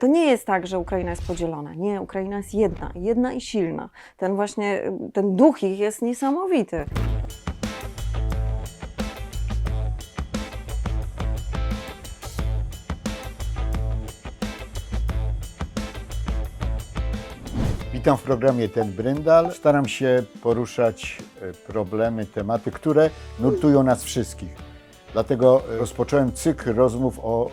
To nie jest tak, że Ukraina jest podzielona. Nie, Ukraina jest jedna, jedna i silna. Ten właśnie, ten duch ich jest niesamowity. Witam w programie Ten Bryndal. Staram się poruszać e, problemy, tematy, które nurtują nas wszystkich. Dlatego e, rozpocząłem cykl rozmów o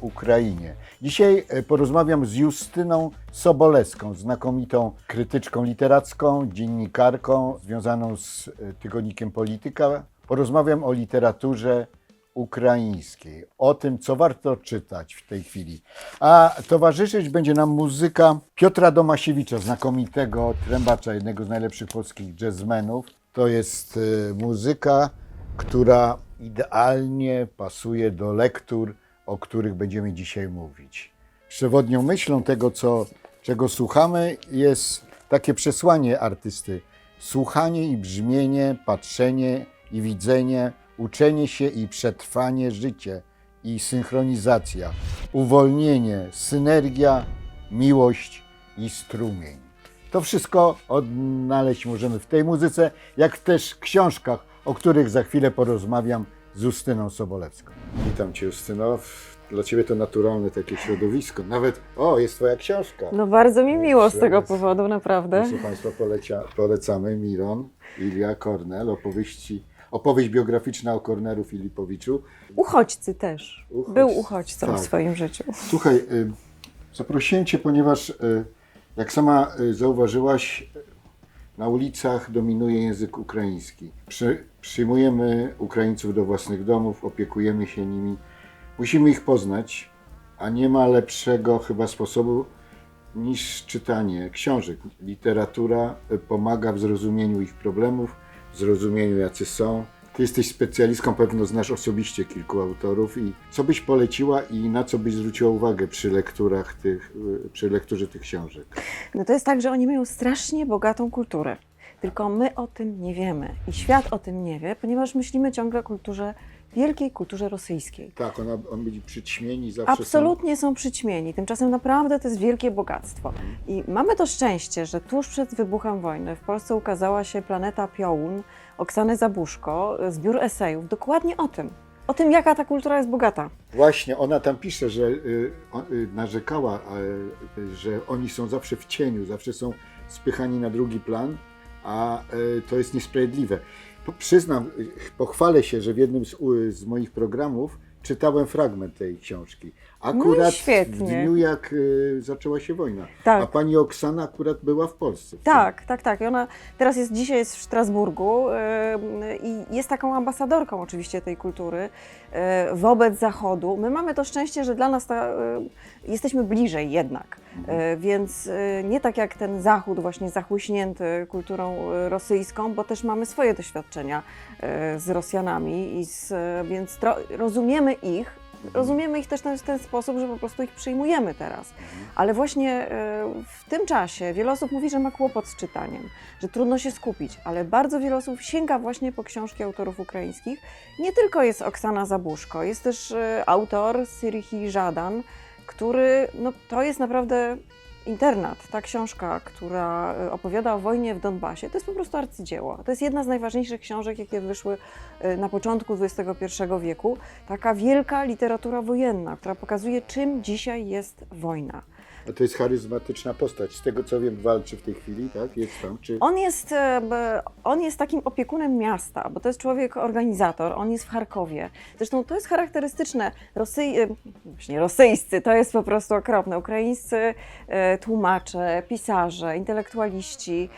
Ukrainie. Dzisiaj e, porozmawiam z Justyną Sobolewską, znakomitą krytyczką literacką, dziennikarką związaną z e, tygodnikiem Polityka. Porozmawiam o literaturze ukraińskiej, o tym, co warto czytać w tej chwili. A towarzyszyć będzie nam muzyka Piotra Domasiewicza, znakomitego trębacza, jednego z najlepszych polskich jazzmenów. To jest y, muzyka, która idealnie pasuje do lektur, o których będziemy dzisiaj mówić. Przewodnią myślą tego, co, czego słuchamy, jest takie przesłanie artysty. Słuchanie i brzmienie, patrzenie i widzenie, uczenie się i przetrwanie życie i synchronizacja, uwolnienie, synergia, miłość i strumień. To wszystko odnaleźć możemy w tej muzyce, jak też w książkach, o których za chwilę porozmawiam z Justyną Sobolewską. Witam Cię Justyno. Dla Ciebie to naturalne takie środowisko. Nawet, o, jest Twoja książka. No bardzo mi miło z tego powodu, naprawdę. Proszę Państwa, polecia, polecamy Miron, Ilia Kornel, opowieści, opowieść biograficzna o Kornelu Filipowiczu. Uchodźcy też. Uchodźcy, Był uchodźcą tak. w swoim życiu. Słuchaj, y, zaprosiłem Cię, ponieważ y, jak sama y, zauważyłaś, na ulicach dominuje język ukraiński. Przy, przyjmujemy Ukraińców do własnych domów, opiekujemy się nimi. Musimy ich poznać, a nie ma lepszego chyba sposobu niż czytanie książek. Literatura pomaga w zrozumieniu ich problemów, w zrozumieniu jacy są. Ty jesteś specjalistką, pewno znasz osobiście kilku autorów i co byś poleciła i na co byś zwróciła uwagę przy lekturach tych, y, przy lekturze tych książek? No to jest tak, że oni mają strasznie bogatą kulturę. Tylko my o tym nie wiemy. I świat o tym nie wie, ponieważ myślimy ciągle o kulturze, wielkiej kulturze rosyjskiej. Tak, ona, on byli przyćmieni zawsze. są- Absolutnie są przyćmieni. Tymczasem naprawdę to jest wielkie bogactwo. I mamy to szczęście, że tuż przed wybuchem wojny w Polsce ukazała się Planeta Piołun Oksany Zabuszko, zbiór esejów dokładnie o tym. O tym, jaka ta kultura jest bogata. Właśnie, ona tam pisze, że y, y, narzekała, y, że oni są zawsze w cieniu, zawsze są spychani na drugi plan, a y, to jest niesprawiedliwe. Przyznam, pochwalę się, że w jednym z, z moich programów czytałem fragment tej książki. Akurat No świetnie. w dniu, jak y, zaczęła się wojna. Tak. A pani Oksana akurat była w Polsce. Tak, tak, tak. I ona teraz jest, dzisiaj jest w Strasburgu yy, i jest taką ambasadorką oczywiście tej kultury yy, wobec Zachodu. My mamy to szczęście, że dla nas ta, yy, jesteśmy bliżej jednak, Yy, więc yy, nie tak jak ten Zachód właśnie zachłyśnięty kulturą yy, rosyjską, bo też mamy swoje doświadczenia yy, z Rosjanami i z, yy, więc rozumiemy ich. Rozumiemy ich też w ten sposób, że po prostu ich przyjmujemy teraz. Ale właśnie e, w tym czasie wiele osób mówi, że ma kłopot z czytaniem, że trudno się skupić, ale bardzo wiele osób sięga właśnie po książki autorów ukraińskich. Nie tylko jest Oksana Zabuszko, jest też e, autor Syrihi Żadan, który, no to jest naprawdę internat, ta książka, która e, opowiada o wojnie w Donbasie, to jest po prostu arcydzieło. To jest jedna z najważniejszych książek, jakie wyszły e, na początku XXI wieku. Taka wielka literatura wojenna, która pokazuje, czym dzisiaj jest wojna. A to jest charyzmatyczna postać. Z tego co wiem, walczy w tej chwili, tak? Jest tam. Czy... On jest, e, on jest takim opiekunem miasta, bo to jest człowiek organizator, on jest w Charkowie. Zresztą to jest charakterystyczne. Rosy, e, właśnie rosyjscy to jest po prostu okropne. Ukraińscy e, tłumacze, pisarze, intelektualiści,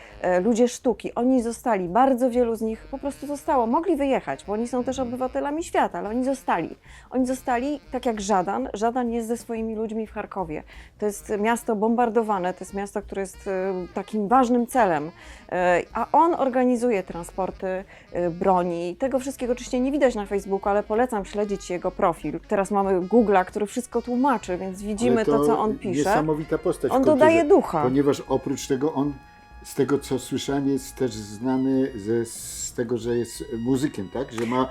ludzie sztuki, oni zostali, bardzo wielu z nich po prostu zostało. Mogli wyjechać, bo oni są też obywatelami świata, ale oni zostali. Oni zostali tak jak Żadan. Żadan jest ze swoimi ludźmi w Charkowie. To jest miasto bombardowane, to jest miasto, które jest e, takim ważnym celem. E, A on organizuje transporty e, broni. Tego wszystkiego oczywiście nie widać na Facebooku, ale polecam śledzić jego profil. Teraz mamy Google'a, który wszystko tłumaczy, więc widzimy Ale to, co on pisze. Niesamowita postać. On dodaje ducha. Ponieważ oprócz tego on, z tego co słyszałem, jest też znany ze z tego, że jest muzykiem, tak? Że ma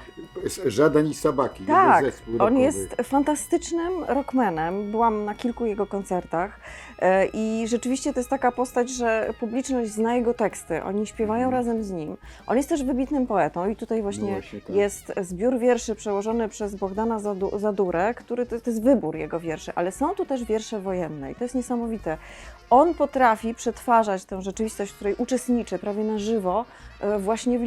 Żaden i Sabaki, Tak, zespół on rockowy. jest fantastycznym rockmanem. Byłam na kilku jego koncertach e, i rzeczywiście to jest taka postać, że publiczność zna jego teksty. Oni śpiewają Mhm. razem z nim. On jest też wybitnym poetą i tutaj właśnie, No właśnie tak. jest zbiór wierszy przełożony przez Bogdana Zadu- Zadurę, który to, to jest wybór jego wierszy, ale są tu też wiersze wojenne i to jest niesamowite. On potrafi przetwarzać tę rzeczywistość, w której uczestniczy prawie na żywo, e, właśnie w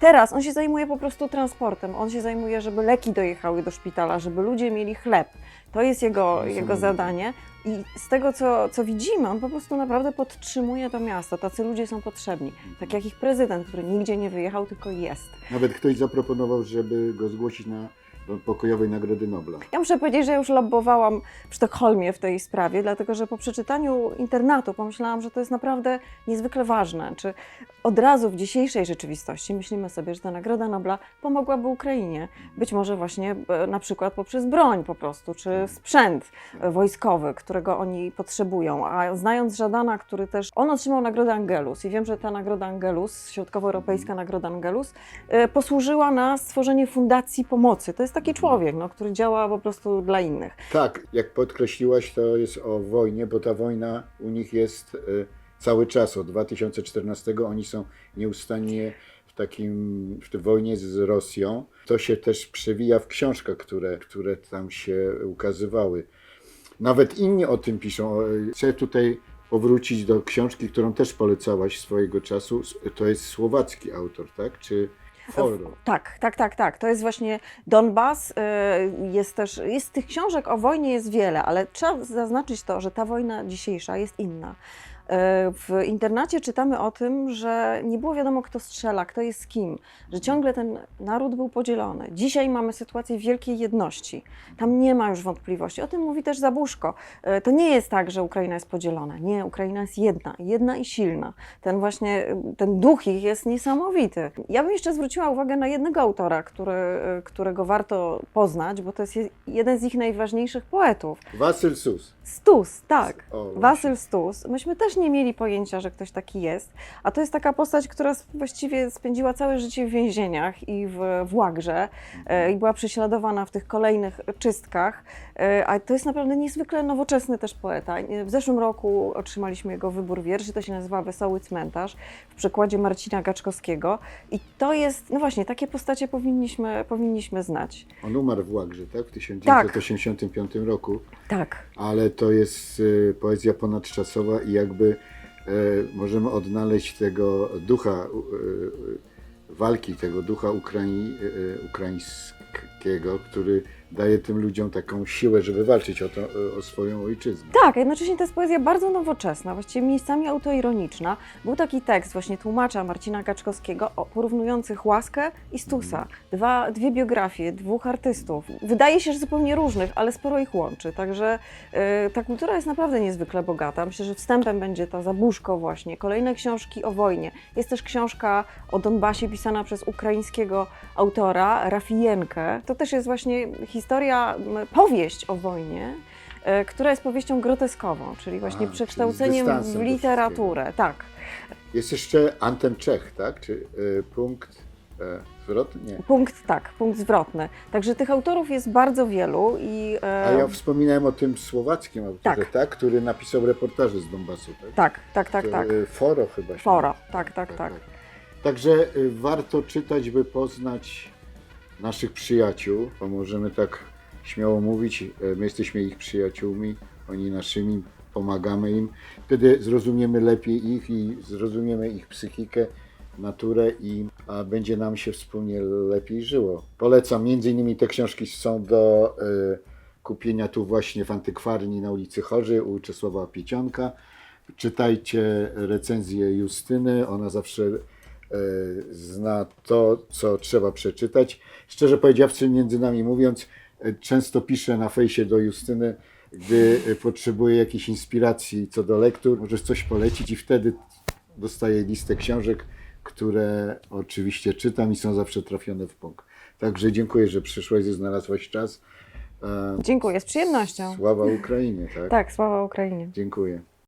Teraz on się zajmuje po prostu transportem. On się zajmuje, żeby leki dojechały do szpitala, żeby ludzie mieli chleb. To jest jego, jego zadanie. I z tego, co, co widzimy, on po prostu naprawdę podtrzymuje to miasto. Tacy ludzie są potrzebni. Tak jak ich prezydent, który nigdzie nie wyjechał, tylko jest. Nawet ktoś zaproponował, żeby go zgłosić na pokojowej Nagrody Nobla. Ja muszę powiedzieć, że już lobbowałam w Sztokholmie w tej sprawie, dlatego że po przeczytaniu internatu pomyślałam, że to jest naprawdę niezwykle ważne. Czy od razu w dzisiejszej rzeczywistości myślimy sobie, że ta Nagroda Nobla pomogłaby Ukrainie? Być może właśnie e, na przykład poprzez broń po prostu, czy sprzęt wojskowy, którego oni potrzebują. A znając Żadana, który też, on otrzymał Nagrodę Angelus i wiem, że ta Nagroda Angelus, Środkowoeuropejska Nagroda Angelus, e, posłużyła na stworzenie fundacji pomocy. To jest taki człowiek, no, który działa po prostu dla innych. Tak, jak podkreśliłaś, to jest o wojnie, bo ta wojna u nich jest y, cały czas. Od 2014 oni są nieustannie w takim w tej wojnie z Rosją. To się też przewija w książkach, które, które tam się ukazywały. Nawet inni o tym piszą. Chcę tutaj powrócić do książki, którą też polecałaś swojego czasu. To jest słowacki autor, tak? Czy Foro? Tak, tak, tak, tak. To jest właśnie Donbas. y, Jest też, jest tych książek o wojnie jest wiele, ale trzeba zaznaczyć to, że ta wojna dzisiejsza jest inna. Y, W internacie czytamy o tym, że nie było wiadomo, kto strzela, kto jest z kim, że ciągle ten naród był podzielony. Dzisiaj mamy sytuację wielkiej jedności. Tam nie ma już wątpliwości. O tym mówi też Zabuszko. Y, To nie jest tak, że Ukraina jest podzielona. Nie, Ukraina jest jedna, jedna i silna. Ten właśnie, y, ten duch ich jest niesamowity. Ja bym jeszcze zwróciła uwagę na jednego autora, który, którego warto poznać, bo to jest je- jeden z ich najważniejszych poetów. Wasyl Sus. Stus, tak. O, właśnie. Wasyl Stus. Myśmy też nie mieli pojęcia, że ktoś taki jest, a to jest taka postać, która właściwie spędziła całe życie w więzieniach i w, w łagrze e, i była prześladowana w tych kolejnych czystkach, e, a to jest naprawdę niezwykle nowoczesny też poeta. W zeszłym roku otrzymaliśmy jego wybór wierszy, to się nazywa Wesoły Cmentarz w przekładzie Marcina Gaczkowskiego i to jest, no właśnie, takie postacie powinniśmy, powinniśmy znać. On umarł w Łagrze, tak? W 1985 roku. Tak. ale to jest y, poezja ponadczasowa i jakby e, możemy odnaleźć tego ducha y, y, walki, tego ducha Ukrai, ukraińskiego, który daje tym ludziom taką siłę, żeby walczyć o, to, o swoją ojczyznę. Tak, jednocześnie to jest poezja bardzo nowoczesna, właściwie miejscami autoironiczna. Był taki tekst właśnie tłumacza Marcina Gaczkowskiego o, porównujących Łaskę i Stusa. Dwa, dwie biografie dwóch artystów. Wydaje się, że zupełnie różnych, ale sporo ich łączy. Także y, ta kultura jest naprawdę niezwykle bogata. Myślę, że wstępem będzie ta Zabuszko właśnie. Kolejne książki o wojnie. Jest też książka o Donbasie pisana przez ukraińskiego autora, Rafijenkę. To też jest właśnie historia, m, powieść o wojnie, e, która jest powieścią groteskową, czyli właśnie czyli z przekształceniem dystansem w literaturę. Tak. Jest jeszcze Anten Czech, tak? Czy y, punkt e, zwrot? Nie. Punkt, tak, punkt zwrotny. Także tych autorów jest bardzo wielu i... e, A ja wspominałem o tym słowackim autorze, Tak. tak? który napisał reportaże z Donbasu, tak? Tak, tak, tak, tak. Y, Foro chyba się Foro, nazywa. tak, tak, tak. Także y, warto czytać, by poznać naszych przyjaciół, bo możemy tak śmiało mówić, y, my jesteśmy ich przyjaciółmi, oni naszymi, pomagamy im. Wtedy zrozumiemy lepiej ich i zrozumiemy ich psychikę, naturę i a będzie nam się wspólnie lepiej żyło. Polecam, między innymi te książki są do y, kupienia tu właśnie w antykwarni na ulicy Chorzy u Czesława Piecionka. Czytajcie recenzję Justyny, ona zawsze e, zna to, co trzeba przeczytać. Szczerze powiedziawszy, między nami mówiąc, e, często piszę na fejsie do Justyny, gdy potrzebuję jakiejś inspiracji co do lektur, możesz coś polecić i wtedy dostaję listę książek, które oczywiście czytam i są zawsze trafione w punkt. Także dziękuję, że przyszłaś i znalazłaś czas. E, Dziękuję, z przyjemnością. Sława Ukrainie, tak? Tak, sława Ukrainie. Dziękuję.